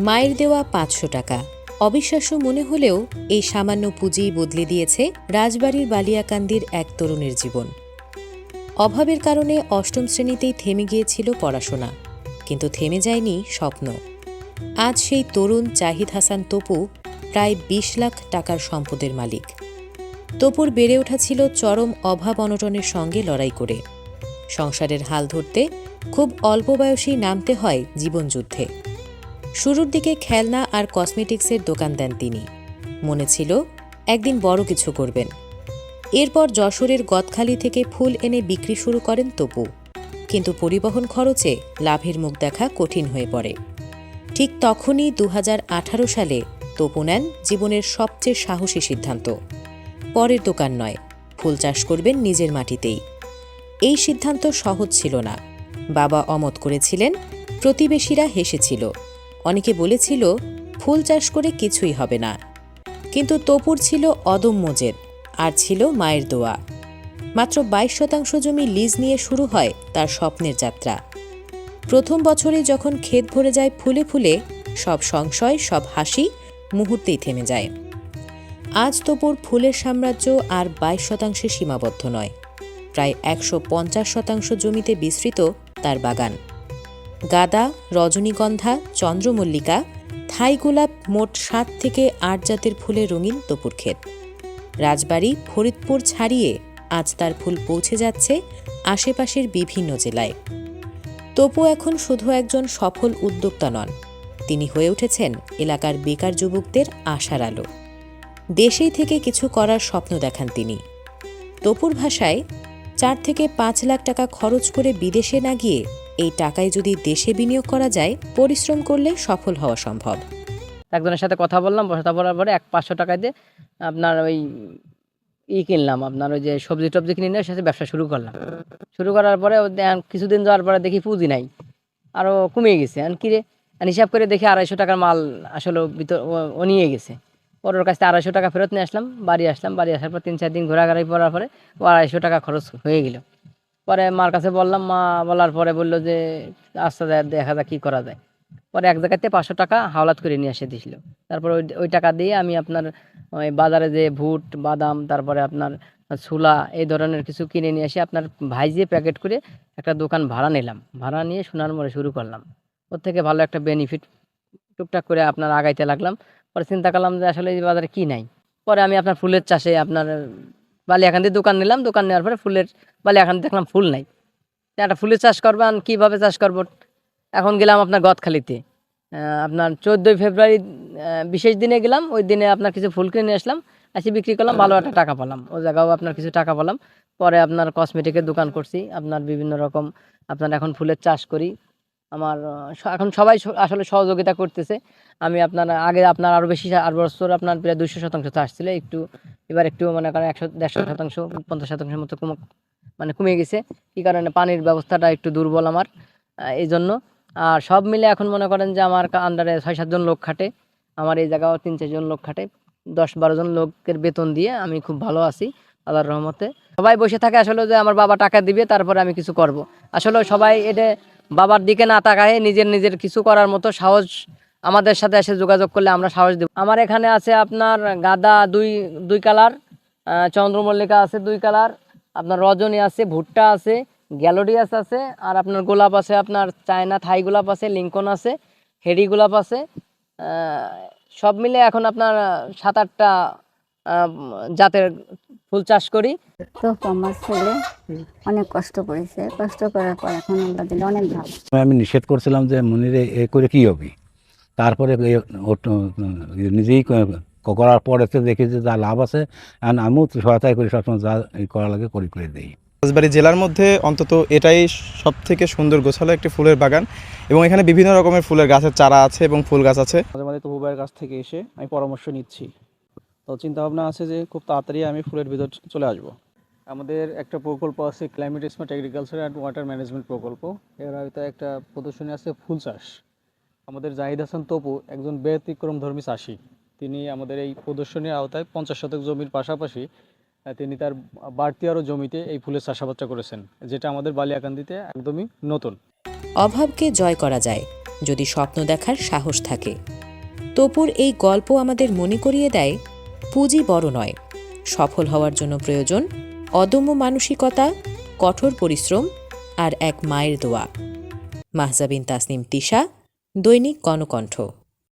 মায়ের দেওয়া পাঁচশো টাকা। অবিশ্বাস্য মনে হলেও এই সামান্য পুঁজিই বদলে দিয়েছে রাজবাড়ির বালিয়াকান্দির এক তরুণের জীবন। অভাবের কারণে অষ্টম শ্রেণীতেই থেমে গিয়েছিল পড়াশোনা, কিন্তু থেমে যায়নি স্বপ্ন। আজ সেই তরুণ জাহিদ হাসান তপু প্রায় বিশ লাখ টাকার সম্পদের মালিক। তপুর বেড়ে ওঠা ছিল চরম অভাব অনটনের সঙ্গে লড়াই করে। সংসারের হাল ধরতে খুব অল্প বয়সেই নামতে হয় জীবনযুদ্ধে। শুরুর দিকে খেলনা আর কসমেটিক্সের দোকান দেন তিনি। মনে ছিল, একদিন বড় কিছু করবেন। এরপর যশোরের গদখালি থেকে ফুল এনে বিক্রি শুরু করেন তপু। কিন্তু পরিবহন খরচে লাভের মুখ দেখা কঠিন হয়ে পড়ে। ঠিক তখনই দু হাজার আঠারো সালে তপু নেন জীবনের সবচেয়ে সাহসী সিদ্ধান্ত। পরের দোকান নয়, ফুল চাষ করবেন নিজের মাটিতেই। এই সিদ্ধান্ত সহজ ছিল না। বাবা অমত করেছিলেন, প্রতিবেশীরা হেসেছিল। অনেকে বলেছিল, ফুল চাষ করে কিছুই হবে না। কিন্তু তপুর ছিল অদম্য জেদ, আর ছিল মায়ের দোয়া। মাত্র বাইশ শতাংশ জমি লিজ নিয়ে শুরু হয় তার স্বপ্নের যাত্রা। প্রথম বছরে যখন ক্ষেত ভরে যায় ফুলে ফুলে, সব সংশয়, সব হাসি মুহূর্তেই থেমে যায়। আজ তপুর ফুলের সাম্রাজ্য আর বাইশ শতাংশে সীমাবদ্ধ নয়। প্রায় একশো পঞ্চাশ শতাংশ জমিতে বিস্তৃত তার বাগান। গাদা, রজনীগন্ধা, চন্দ্রমল্লিকা, থাই গোলাপ মোট সাত থেকে আট জাতের ফুলে রঙিন তপুর ক্ষেত। রাজবাড়ি ফরিদপুর ছাড়িয়ে আজ তার ফুল পৌঁছে যাচ্ছে আশেপাশের বিভিন্ন জেলায়। তপু এখন শুধু একজন সফল উদ্যোক্তা নন, তিনি হয়ে উঠেছেন এলাকার বেকার যুবকদের আশার আলো। দেশেই থেকে কিছু করার স্বপ্ন দেখান তিনি। তপুর ভাষায়, চার থেকে পাঁচ লাখ টাকা খরচ করে বিদেশে না গিয়ে এই টাকায় যদি দেশে বিনিয়োগ করা যায়, পরিশ্রম করলে সফল হওয়া সম্ভব। একজনের সাথে কথা বললাম কথা বলার পরে এক পাঁচশো টাকা দিয়ে আপনার ওই ই কিনলাম, আপনার ওই যে সবজি টবজি কিনে নিয়ে সাথে ব্যবসা শুরু করলাম। শুরু করার পরে কিছুদিন যাওয়ার পরে দেখি পুঁজি নাই আরও কমিয়ে গেছে। আর কিরে হিসাব করে দেখি আড়াইশো টাকার মাল আসলে ভিতর ও- নিয়ে গেছে। পরে ওর কাছে আড়াইশো টাকা ফেরত নিয়ে আসলাম, বাড়ি আসলাম, বাড়ি আসার পর তিন চার দিন ঘোরাঘুরি পড়ার পরে ও আড়াইশো টাকা খরচ হয়ে গেল। পরে মার কাছে বললাম, মা, বলার পরে বলল যে আস্তে দে- দেখা যাক কী করা যায়। পরে এক জায়গাতে পাঁচশো টাকা হাওলাত করে নিয়ে এসে দিছিল। তারপর ওই ওই টাকা দিয়ে আমি আপনার ওই বাজারে যে ভুট, বাদাম, তারপরে আপনার ছোলা, এই ধরনের কিছু কিনে নিয়ে এসে আপনার ভাইজিয়ে প্যাকেট করে একটা দোকান ভাড়া নিলাম। ভাড়া নিয়ে সোনার মোড়ে শুরু করলাম। ওর থেকে ভালো একটা বেনিফিট টুকটাক করে আপনার আগাইতে লাগলাম। পরে চিন্তা করলাম যে, আসলে এই বাজারে কি নাই? পরে আমি আপনার ফুলের চাষে আপনার বালিয়াকান্দি দোকান নিলাম, দোকান নেওয়ার পরে ফুলের বালিয়াকান্দি দেখলাম ফুল নাই। তা একটা ফুলের চাষ করবেন কীভাবে চাষ করব? এখন গেলাম আপনার গদখালিতে। আপনার চোদ্দোই ফেব্রুয়ারি বিশেষ দিনে গেলাম, ওই দিনে আপনার কিছু ফুল কিনে নিয়ে আসলাম এসে বিক্রি করলাম, ভালো একটা টাকা পেলাম। ওই জায়গাও আপনার কিছু টাকা পেলাম। পরে আপনার কসমেটিকের দোকান করছি, আপনার বিভিন্ন রকম, আপনার এখন ফুলের চাষ করি। আমার এখন সবাই আসলে সহযোগিতা করতেছে। আমি আপনার আগে আপনার আরও বেশি আর বছর আপনার প্রায় দুশো শতাংশ চাষ ছিল, একটু এবার একটু মনে করেন একশো দেড়শো শতাংশ পঞ্চাশ শতাংশের মতো কম মানে কমে গেছে। কী কারণে পানির ব্যবস্থাটা একটু দুর্বল আমার এই জন্য আর সব মিলে এখন মনে করেন যে আমার আন্ডারে ছয় সাতজন লোক খাটে। আমার এই জায়গাও তিন চারজন লোক খাটে। দশ বারো জন লোকের বেতন দিয়ে আমি খুব ভালো আছি আল্লাহর রহমতে। সবাই বসে থাকে আসলে যে আমার বাবা টাকা দিবে তারপরে আমি কিছু করব। আসলে সবাই এটা বাবার দিকে না তাকায় নিজের নিজের কিছু করার মতো সাহস আমাদের সাথে এসে যোগাযোগ করলে আমরা সাহস দেব। আমার এখানে আছে আপনার গাদা দুই দুই কালার চন্দ্রমল্লিকা আছে দুই কালার আপনার রজনী আছে ভুট্টা আছে গ্যালোডিয়াস আছে আর আপনার গোলাপ আছে আপনার চায়না থাই গোলাপ আছে লিঙ্কন আছে হেডি গোলাপ আছে সব মিলে এখন আপনার সাত আটটা জাতের ফুল চাষ করি। তো আমার ছেলে অনেক কষ্ট করেছে। কষ্ট করার পর এখন আমরা দিলে অনেক ভালো। আমি নিষেধ করছিলাম যে মনিরে এ করে কি হবে? তারপরে নিজেই করার পরে তো দেখি যে যা লাভ আছে আর আমিও তো সহায়তা করি সবসময় যা করা লাগে করি করে দিই। রাজবাড়ী জেলার মধ্যে অন্তত এটাই সব থেকে সুন্দর গোছালো একটি ফুলের বাগান এবং এখানে বিভিন্ন রকমের ফুলের গাছের চারা আছে এবং ফুল গাছ আছে। মাঝে মাঝে তবু ভাইয়ের কাছ থেকে এসে আমি পরামর্শ নিচ্ছি। তো চিন্তা ভাবনা আছে যে খুব তাড়াতাড়ি আমি ফুলের ভিতর চলে আসব। আমাদের একটা প্রকল্প আছে climate smart agriculture and water management প্রকল্প। এর আওতায় একটা প্রদর্শনী আছে ফুল চাষ। আমাদের জাহিদ হাসান তপু একজন ব্যতিক্রম ধর্মী চাষি। তিনি আমাদের এই প্রদর্শনীর আওতায় পঞ্চাশ শতক জমির পাশাপাশি তিনি তার বাড়তি আরও জমিতে এই ফুলের চাষাবাদটা করেছেন, যেটা আমাদের বালিয়াকান্দিতে একদমই নতুন। অভাবকে জয় করা যায়, যদি স্বপ্ন দেখার সাহস থাকে। তপুর এই গল্প আমাদের মনে করিয়ে দেয়, পুঁজি বড় নয়, সফল হওয়ার জন্য প্রয়োজন অদম্য মানসিকতা, কঠোর পরিশ্রম আর এক মায়ের দোয়া। মাহজাবিন তাসনিম তিশা দৈনিক গণকণ্ঠ